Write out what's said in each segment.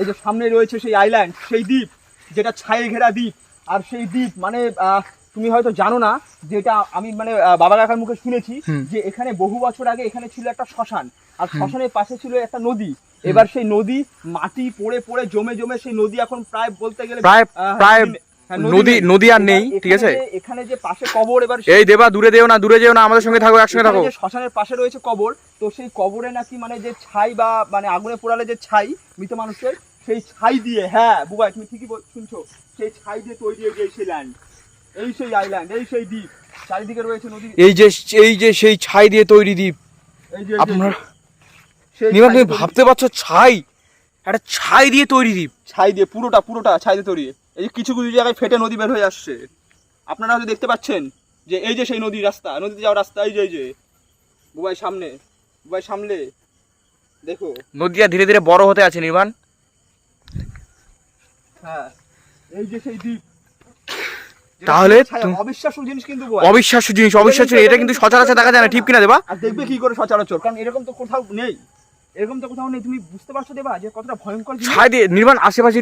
এই যে সামনে রয়েছে সেই আইল্যান্ড সেই দ্বীপ যেটা ছায়ে ঘেরা দ্বীপ। আর সেই দ্বীপ মানে তুমি হয়তো জানো না যেটা আমি মানে বাবা কাকার মুখে শুনেছি যে এখানে বহু বছর আগে এখানে ছিল একটা শ্মশান। আর শ্মশানের পাশে ছিল একটা নদী। এবার সেই নদী মাটি পড়ে পড়ে জমে জমে সেই নদী এখন প্রায় বলতে গেলে প্রায় প্রায় হ্যাঁ, নদী নদী আর নেই ঠিক আছে? এখানে যে- পাশে কবর এবার এই দেবা দূরে যেও না দূরে যেও না আমাদের সঙ্গে থাকো একসঙ্গে থাকো। শ্মশানের পাশে রয়েছে কবর তো সেই কবরে নাকি মানে যে ছাই বা মানে আগুনে পোড়ালে যে ছাই মৃত মানুষের সেই ছাই দিয়ে হ্যাঁ বুবাই তুমি ঠিকই শুনছো সেই ছাই দিয়ে তৈরি হয়ে গিয়ে সেই ল্যান্ড এই সেই আইল্যান্ড এই সেই দ্বীপ চারিদিকে রয়েছে নদী। এই যে এই যে সেই ছাই দিয়ে তৈরি দ্বীপ এই যে এই আপনার নিমা তুমি ভাবতে পারছ ছাই? একটা ছাই দিয়ে তৈরি দ্বীপ। ছাই দিয়ে পুরোটা পুরোটা ছাই দিয়ে তৈরি। এই যে কিছু কিছু জায়গায় ফেটে নদী বের হয়ে আসছে। আপনারা হয়তো দেখতে পাচ্ছেন যে এই যে সেই নদীর রাস্তা নদীতে যাওয়ার রাস্তা এই যে এই যে বুবাই সামনে বুবাই সামনে দেখো। নদীটা ধীরে ধীরে বড় হতে আছে নির্মাণ। হ্যাঁ এই যে সেই দ্বীপ। তাহলে অবিশ্বাস্য জিনিস কিন্তু অবিশ্বাস্য জিনিস অবিশ্বাস্য এটা কিন্তু সচরাচর দেখা যায় না ঠিক কিনা দেবা? আর দেখবে কি করে সচরাচর? কারণ এরকম তো কোথাও নেই। এরকম তো কোথাও নেই তুমি বুঝতে পারছ দেবা যে কতটা ভয়ঙ্কর জিনিস? ছাই দিয়ে নির্মাণ আশেপাশে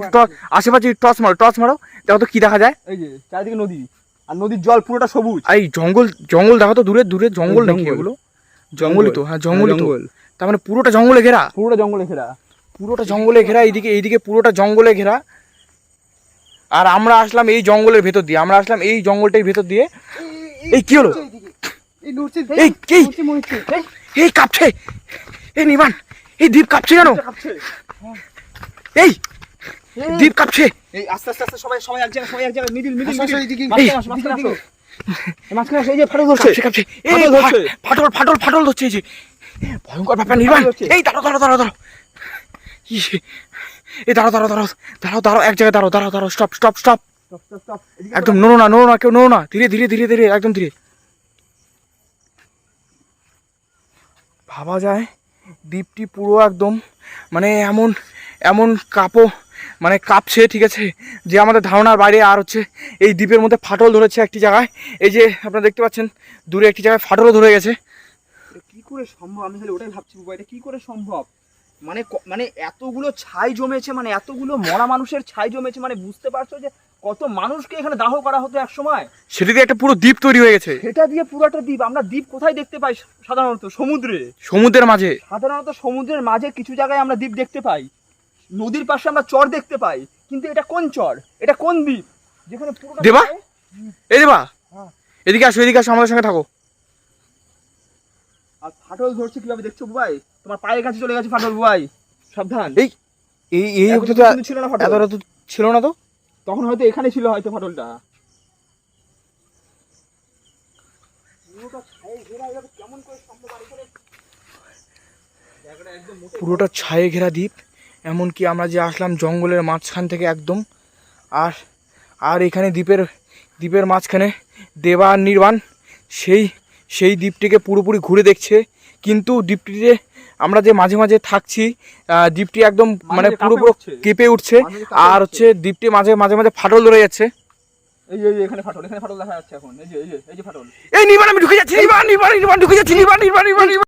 আশেপাশে টর্চ মারো টর্চ মারো দেখো তো কি দেখা যায়। এই যে চারিদিকে নদী আর নদীর জল পুরোটা সবুজ। এই জঙ্গল জঙ্গল দেখো তো দূরে দূরে জঙ্গল নাকি এগুলো। জঙ্গলই তো হ্যাঁ জঙ্গলই তো। জঙ্গল। তার মানে পুরোটা জঙ্গলে ঘেরা। পুরোটা জঙ্গলে ঘেরা। পুরোটা জঙ্গলে ঘেরা এইদিকে এইদিকে পুরোটা জঙ্গলে ঘেরা। আর আমরা আসলাম এই জঙ্গলের ভেতর দিয়ে আমরা আসলাম এই জঙ্গলটার ভেতর দিয়ে। এই কি হলো? এই এই, এই কাঁপছে। এই নিবান এই দ্বীপ কাঁপছে কেন? এই এই, দ্বীপ কাঁপছে। এই আস্তে আস্তে আস্তে সবাই সবাই এক জায়গায় সবাই এক জায়গায় মিডিল মিডিল মাঝখানে এই মাঝখানে আসো, যে ফাটল ধরছে। কাঁপছে। কাঁপছে এই ফাটল ফাটল ফাটল ফাটল ধরছে এই যে। ভয়ঙ্কর ব্যাপার নির্বাণ। এই দাঁড়াও দাঁড়াও দাঁড়াও দাঁড়াও। এই দাঁড়াও দাঁড়াও দাঁড়াও। দাঁড়াও দাঁড়াও এক জায়গায় দাঁড়াও দাঁড়াও দাঁড়াও। Stop stop stop stop stop stop এদিকে একদম নোনো না নোনো না কেউ নোনো না। ধীরে ধীরে ধীরে ধীরে একদম ধীরে। ভাবা যায়? দ্বীপটি পুরো একদম মানে এমন এমন কাপো মানে কাঁপছে, ঠিক আছে? যে আমাদের ধারণার বাইরে আর হচ্ছে এই দ্বীপের মধ্যে ফাটল ধরেছে একটি জায়গায়। এই যে আপনারা দেখতে পাচ্ছেন, দূরে একটি জায়গায় ফাটলও ধরে গেছে। কি করে সম্ভব? আমি তাহলে ওটাই ভাবছি কি করে সম্ভব? মানে মানে এতগুলো ছাই জমেছে মানে এতগুলো মরা মানুষের ছাই জমেছে মানে বুঝতে পারছ যে কত মানুষকে এখানে দাহ করা হতো এক সময়? সেটি দিয়ে একটা পুরো দ্বীপ তৈরি হয়ে গেছে। সেটা দিয়ে পুরো একটা দ্বীপ আমরা দ্বীপ কোথায় দেখতে পাই সাধারণত? সমুদ্রে। সমুদ্রের মাঝে। সাধারণত সমুদ্রের মাঝে কিছু জায়গায় আমরা দ্বীপ দেখতে পাই। নদীর পাশে আমরা চর দেখতে পাই। কিন্তু এটা কোন চর? এটা কোন দ্বীপ? যেখানে পুরোটা দেবা? এই দেবা? হ্যাঁ। এদিকে আসো এদিকে আসো আমাদের সঙ্গে থাকো। আর ফাটল ধরছে কীভাবে দেখছ বুবাই? তোমার পায়ের কাছে চলে গেছে ফাটল বুবাই সাবধান। এই এই এই ছিল না ফাটল। এতটা তো ছিল না তো? তখন হয়তো এখানে ছিল হয়তো ফাটলটা। পুরোটা ছায়ে ঘেরা পুরোটা ছায়ে দ্বীপ এমনকি আমরা যে আসলাম জঙ্গলের মাঝখান থেকে একদম আর আর এখানে দ্বীপের দ্বীপের মাঝখানে দেবা আর নির্বাণ সেই সেই দ্বীপটিকে পুরোপুরি ঘুরে দেখছে কিন্তু ডিপটিতে আমরা যে মাঝে মাঝে থাকছি ডিপটি একদম মানে পুরো পুরো কেঁপে উঠছে। আর হচ্ছে ডিপটি মাঝে মাঝে মাঝে ফাটল ধরে যাচ্ছে। এই যে এখানে ফাটল এখানে ফাটল দেখা যাচ্ছে এখন। এই যে এই যে এই যে ফাটল। এই নির্বাণ আমি ঢুকে যাচ্ছি নির্বাণ নির্বাণ নির্বাণ ঢুকে যাচ্ছি নির্বাণ নির্বাণ নির্বাণ